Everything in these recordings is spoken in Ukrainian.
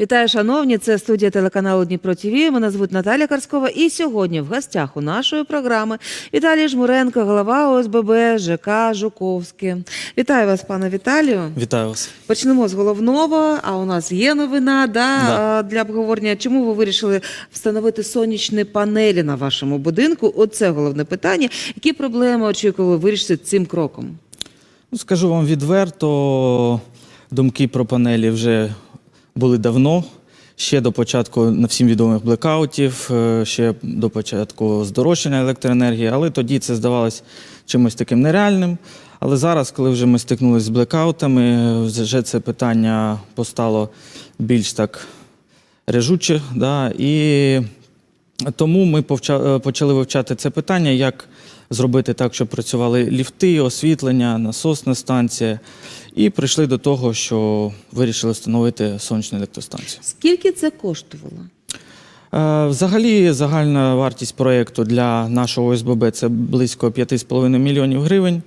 Вітаю, шановні! Це студія телеканалу Дніпро ТВ. Мене звуть Наталя Карскова. І сьогодні в гостях у нашої програми Віталій Жмуренко, голова ОСББ ЖК Жуковське. Вітаю вас, пане Віталію. Вітаю вас. Почнемо з головного. А у нас є новина да, Да. для обговорення. Чому ви вирішили встановити сонячні панелі на вашому будинку? Оце головне питання. Які проблеми очікували вирішити цим кроком? Ну, скажу вам відверто, думки про панелі вже були давно. Ще до початку на всім відомих блекаутів, е, ще до початку здорожчання електроенергії, але тоді це здавалось чимось таким нереальним. Але зараз, коли вже ми стикнулися з блекаутами, вже це питання постало більш так режуче. Да? І тому ми е, почали вивчати це питання, як зробити так, щоб працювали ліфти, освітлення, насосна станція. І прийшли до того, що вирішили встановити сонячну електростанцію. Скільки це коштувало? Е, Взагалі, загальна вартість проєкту для нашого ОСББ це близько 5,5 мільйонів гривень. Е,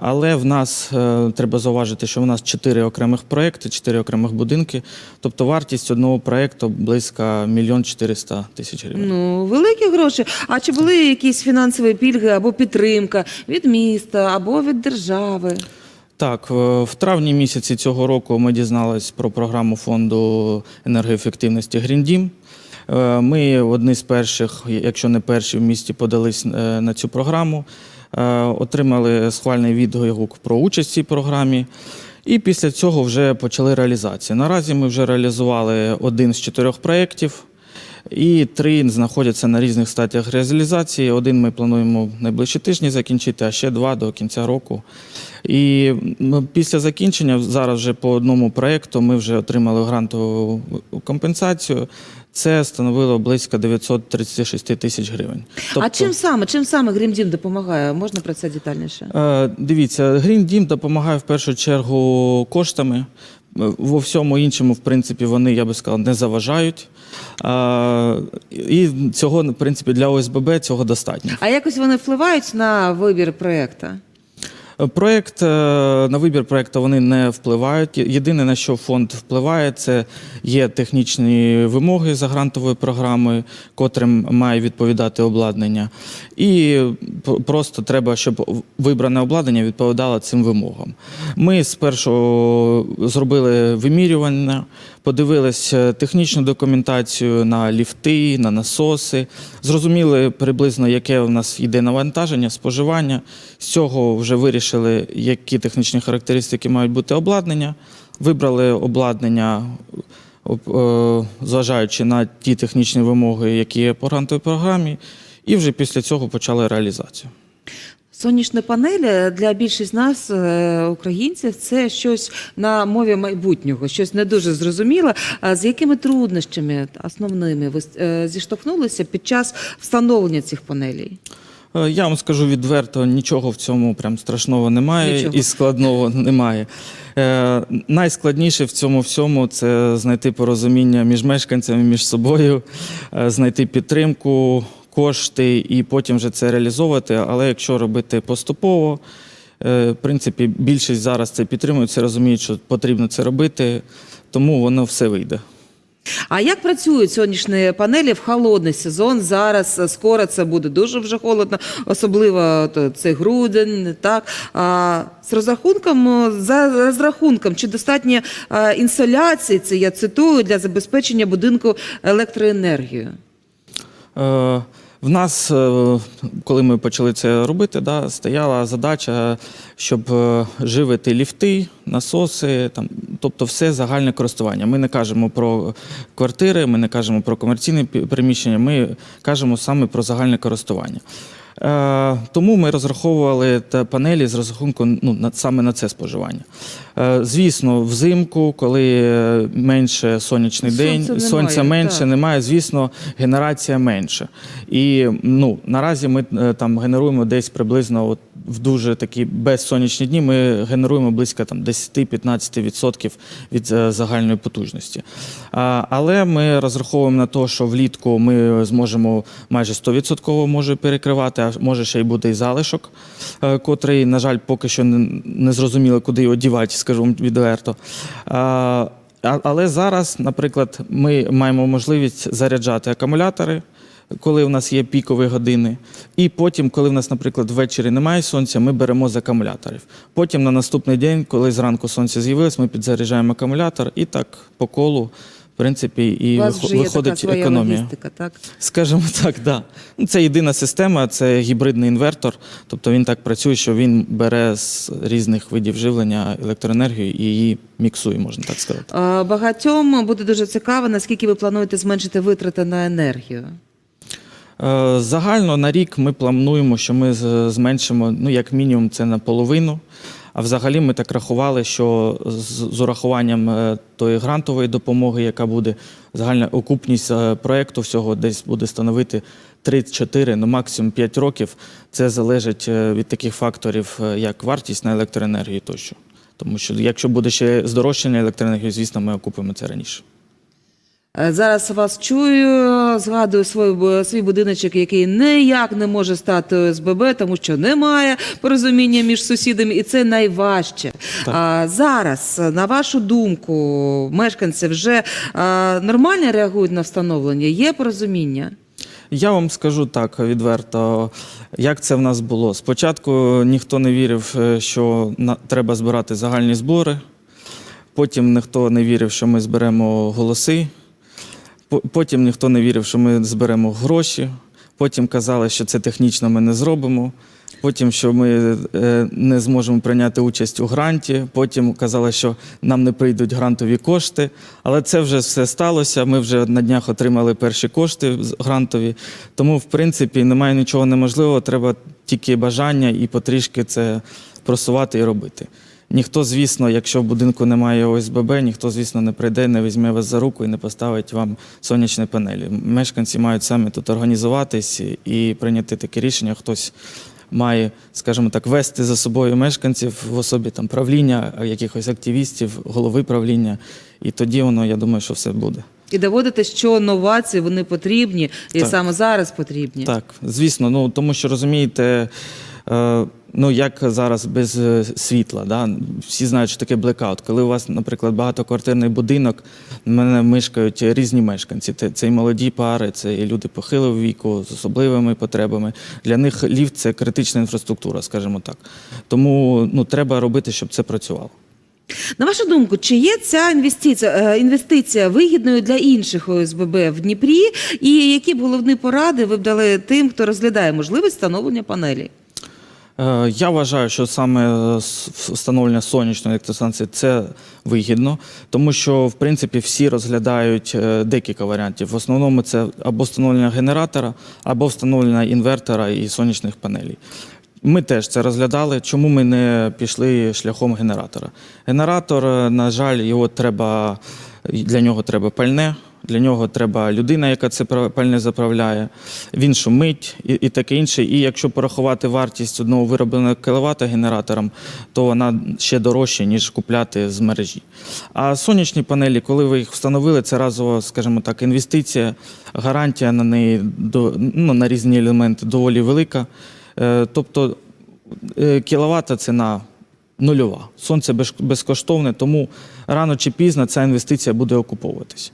Але в нас е, треба зауважити, що в нас чотири окремих проєкти, чотири окремих будинки. Тобто вартість одного проєкту близько мільйон 400 тисяч гривень. Ну, великі гроші. А чи були якісь фінансові пільги або підтримка від міста або від держави? Так, в травні місяці цього року ми дізналися про програму фонду енергоефективності Гріндім. Е, Ми одні з перших, якщо не перші в місті, подались е, на цю програму, е, отримали схвальний відгук про участь в цій програмі. І після цього вже почали реалізацію. Наразі ми вже реалізували один з чотирьох проєктів. І три знаходяться на різних стадіях реалізації. Один ми плануємо в найближчі тижні закінчити, а ще два до кінця року. І після закінчення, зараз вже по одному проєкту, ми вже отримали грантову компенсацію. Це становило близько 936 тисяч гривень. а чим саме, чим саме Грімдім допомагає? Можна про це детальніше? Е, Дивіться, Green Dім допомагає в першу чергу коштами. Во всьому іншому, в принципі, вони, я би сказав, не заважають. Е, І цього, в принципі, для ОСББ цього достатньо. А якось вони впливають на вибір проєкту? Проєкт е, на вибір проєкту вони не впливають. Єдине на що фонд впливає, це є технічні вимоги за грантовою програмою, котрим має відповідати обладнання. І просто треба, щоб вибране обладнання відповідало цим вимогам. Ми спершу зробили вимірювання, подивилися технічну документацію на ліфти, на насоси, зрозуміли приблизно, яке у нас йде навантаження, споживання. З цього вже вирішили, які технічні характеристики мають бути обладнання. Вибрали обладнання, е, зважаючи на ті технічні вимоги, які є по грантовій програмі, і вже після цього почали реалізацію. Сонячні панелі для більшість нас, е, українців, це щось на мові майбутнього, щось не дуже зрозуміле. А з якими труднощами основними ви е, зіштовхнулися під час встановлення цих панелей? Е, Я вам скажу відверто, нічого в цьому прям страшного немає Нічого. і складного немає. Е, найскладніше в цьому всьому це знайти порозуміння між мешканцями, між собою, е, знайти підтримку, кошти і потім вже це реалізовувати. Але якщо робити поступово, е, в принципі, більшість зараз це підтримують, це розуміють, що потрібно це робити, тому воно все вийде. А як працюють сонячні панелі в холодний сезон? Зараз е, скоро це буде дуже вже холодно, особливо то це грудень. Так а з розрахунком е, за розрахунком, чи достатньо е, інсоляції, це я цитую для забезпечення будинку електроенергією? Е, В нас, е, коли ми почали це робити, да, стояла задача, щоб е, живити ліфти, насоси, там, тобто все загальне користування. Ми не кажемо про квартири, ми не кажемо про комерційне приміщення, ми кажемо саме про загальне користування. Е, Тому ми розраховували панелі з розрахунку ну, саме на це споживання. Е, Звісно, взимку, коли е, менше сонячний Сонця день, немає, сонця менше, так. немає, звісно, генерація менше. І ну, наразі ми там генеруємо десь приблизно от, в дуже такі безсонячні дні. Ми генеруємо близько там 10-15% від е, загальної потужності. Але ми розраховуємо на те, що влітку ми зможемо майже 100% може перекривати, а може ще й буде і залишок, е, котрий, на жаль, поки що не, зрозуміло, куди його дівати, скажу відверто. Але зараз, наприклад, ми маємо можливість заряджати акумулятори, коли в нас є пікові години. І потім, коли в нас, наприклад, ввечері немає сонця, ми беремо з акумуляторів. Потім на наступний день, коли зранку сонце з'явилось, ми підзаряджаємо акумулятор і так по колу, в принципі, і У вас вихо- вже є така виходить своя економія. логістика, так? Скажімо так, да. Ну, Це єдина система, це гібридний інвертор. Тобто він так працює, що він бере з різних видів живлення електроенергію і її міксує, можна так сказати. Багатьом буде дуже цікаво, наскільки ви плануєте зменшити витрати на енергію. Е, Загально на рік ми плануємо, що ми зменшимо, ну як мінімум, це наполовину. А взагалі ми так рахували, що з, урахуванням е, тої грантової допомоги, яка буде загальна окупність е, проєкту всього десь буде становити 3-4, ну максимум 5 років. Це залежить від таких факторів, як вартість на електроенергію тощо. Тому що якщо буде ще здорожчання електроенергії, звісно, ми окупимо це раніше. Е, Зараз вас чую, згадую свій, свій будиночок, який ніяк не може стати ОСББ, тому що немає порозуміння між сусідами, і це найважче. А, зараз, на вашу думку, мешканці вже а, нормально реагують на встановлення? Є порозуміння? Я вам скажу так відверто, як це в нас було. Спочатку ніхто не вірив, е, що на, треба збирати загальні збори. Потім ніхто не вірив, що ми зберемо голоси. По- Потім ніхто не вірив, що ми зберемо гроші. Потім казали, що це технічно ми не зробимо. Потім, що ми е, не зможемо прийняти участь у гранті. Потім казали, що нам не прийдуть грантові кошти. Але це вже все сталося. Ми вже на днях отримали перші кошти грантові. Тому, в принципі, немає нічого неможливого. Треба тільки бажання і потрішки це просувати і робити. Ніхто, звісно, якщо в будинку немає ОСББ, ніхто, звісно, не прийде, не візьме вас за руку і не поставить вам сонячні панелі. Мешканці мають самі тут організуватись і прийняти таке рішення. Хтось має, скажімо так, вести за собою мешканців в особі там правління, якихось активістів, голови правління. І тоді воно, я думаю, що все буде. І доводити, що новації вони потрібні, і Так. саме зараз потрібні. Так, звісно, ну тому що розумієте, е, ну як зараз без е, світла, да? всі знають, що таке блекаут. Коли у вас, наприклад, багатоквартирний будинок, в мене мешкають різні мешканці. Це, і молоді пари, це і люди похилого віку з особливими потребами. Для них ліфт це критична інфраструктура, скажімо так. Тому ну, треба робити, щоб це працювало. На вашу думку, чи є ця інвестиція, е, інвестиція вигідною для інших ОСББ в Дніпрі? І які б головні поради ви б дали тим, хто розглядає можливість встановлення панелей? Е, Я вважаю, що саме встановлення сонячної електростанції це вигідно, тому що в принципі всі розглядають е, декілька варіантів. В основному це або встановлення генератора, або встановлення інвертора і сонячних панелей. Ми теж це розглядали. Чому ми не пішли шляхом генератора? Генератор, е, на жаль, його треба для нього треба пальне. Для нього треба людина, яка це пальне заправляє. Він шумить і, і таке інше. І якщо порахувати вартість одного виробленого кіловата генератором, то вона ще дорожча, ніж купляти з мережі. А сонячні панелі, коли ви їх встановили, це разова, скажімо так, інвестиція, гарантія на неї до, ну, на різні елементи доволі велика. Е, тобто е, кіловата ціна нульова. Сонце безкоштовне, тому рано чи пізно ця інвестиція буде окуповуватись.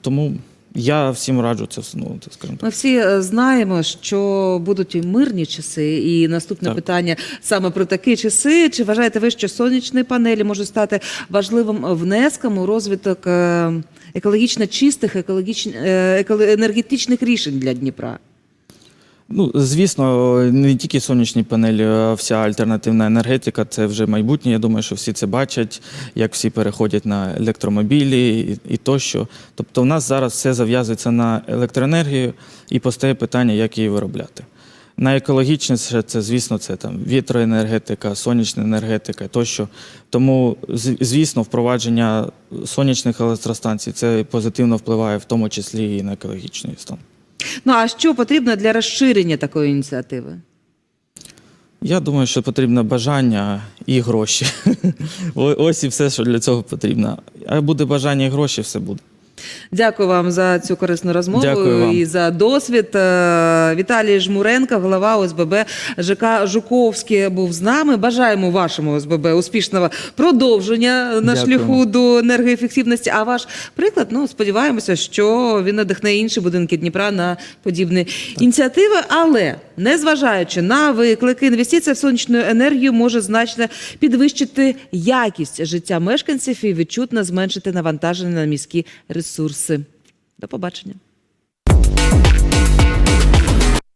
Тому я всім раджу це встановити, скажімо так. Ми всі е, знаємо, що будуть і мирні часи, і наступне Так. питання саме про такі часи. Чи вважаєте ви, що сонячні панелі можуть стати важливим внеском у розвиток е, екологічно чистих, екологічно, е, енергетичних рішень для Дніпра? Ну, звісно, не тільки сонячні панелі, вся альтернативна енергетика це вже майбутнє. Я думаю, що всі це бачать, як всі переходять на електромобілі і, і тощо. Тобто, в нас зараз все зав'язується на електроенергію і постає питання, як її виробляти. Найекологічніше це, звісно, це там вітроенергетика, сонячна енергетика тощо. Тому, звісно, впровадження сонячних електростанцій це позитивно впливає в тому числі і на екологічний стан. Ну а що потрібно для розширення такої ініціативи? Я думаю, що потрібно бажання і гроші. Ось і все, що для цього потрібно. А буде бажання і гроші, все буде. Дякую вам за цю корисну розмову Дякую вам. і за досвід. Е, Віталій Жмуренко, голова ОСББ ЖК Жуковський, був з нами. Бажаємо вашому ОСББ успішного продовження на Дякую. шляху до енергоефективності. А ваш приклад, ну сподіваємося, що він надихне інші будинки Дніпра на подібні ініціативи. Але незважаючи на виклики, інвестиція в сонячну енергію може значно підвищити якість життя мешканців і відчутно зменшити навантаження на міські ресурси. До побачення.